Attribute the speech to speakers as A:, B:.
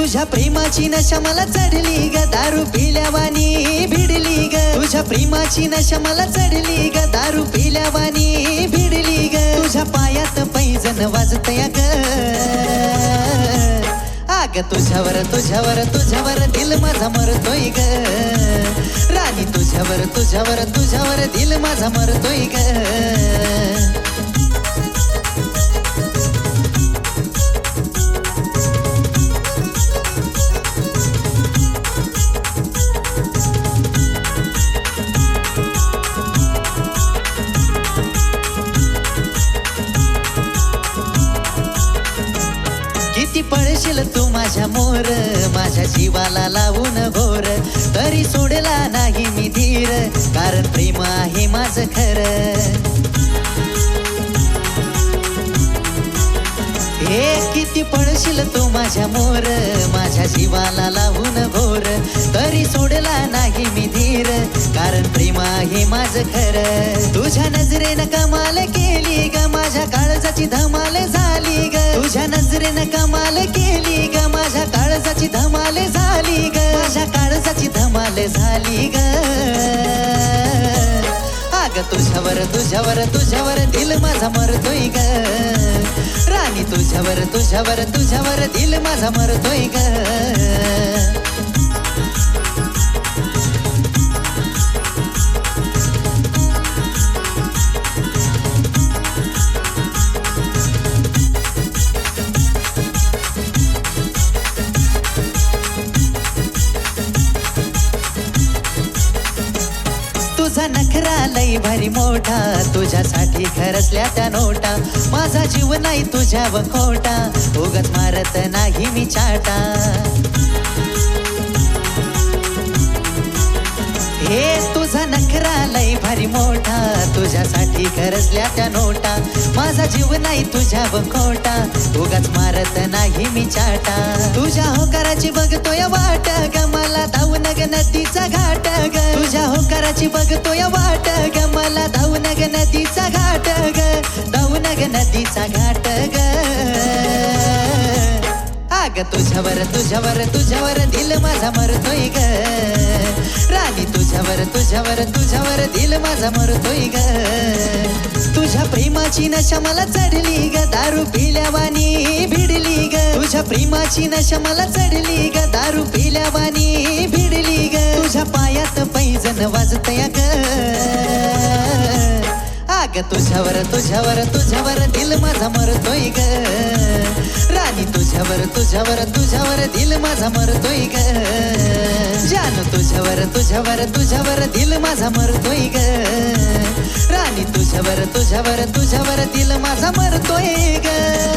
A: तुझ्या प्रेमाची नशा मला चढली ग. दारू पिल्यावानी भिडली ग. तुझ्या प्रेमाची नशा मला चढली ग. दारू पिल्यावानी भिडली ग. तुझ्या पायात पैजन वाजतया ग. आग तुझ्यावर तुझ्यावर तुझ्यावर दिल माझा मरतोय ग. राणी तुझ्यावर तुझ्यावर तुझ्यावर दिल माझा मरतोय ग. पळशील तू माझ्या मोर माझ्या जीवाला लावून भोर तरी सोडला नाही मी धीर कारण प्रेम आहे माझं खर. हे किती पळशील तू माझ्या मोर माझ्या जीवाला लावून भोर तरी सोडला नाही मी धीर कारण प्रेम आहे माझं खर. तुझ्या नजरेनं कमाल केली ग माझ्या काळजाची धमाल झाली ग. तुझ्या नजरेनं कमाल केली झाली ग. आग तुझ्यावर तुझ्यावर तुझ्यावर दिल माझा मरतोय ग. राणी तुझ्यावर तुझ्यावर तुझ्यावर दिल माझा मरतोय ग. लई भारी मोठा. तुझ्यासाठी खरसल्या त्या नोटा. माझा जीव नाही तुझ्या व खोटा. उगत मारत नाही मी चाटा. हे तुझा नखरा लई भारी मोठा. तुझ्यासाठी खरसल्या त्या नोटा. माझा जीव नाही तुझ्या व खोटा. उगाच मारत नाही मी चाटा. तुझ्या होकाराची बघतोय वाट. गम होकाराची बघतोय वाट ग. मला धावून ग नदीचा घाट ग. धावून ग नदीचा घाट ग. आग तुझ्यावर तुझ्यावर तुझ्यावर दिल माझा मरतोय ग. राणी तुझ्यावर तुझ्यावर तुझ्यावर दिल माझा मरतोय ग. तुझ्या प्रेमाची नशा मला चढली ग. दारू पिल्यावानी भिडली ग. प्रेमाची नशा मला चढली ग दारू पिल्यावानी भिडली ग. तुझ्या पायात पैजन वाजतया ग आग तुझ्यावर तुझ्यावर तुझ्यावर दिल माझा मरतोय ग. राणी तुझ्यावर तुझ्यावर तुझ्यावर दिल माझा मरतोय ग. जान तुझ्यावर तुझ्यावर तुझ्यावर दिल माझा मरतोय ग. राणी तुझ्यावर तुझ्यावर तुझ्यावर दिल माझा मरतोय ग.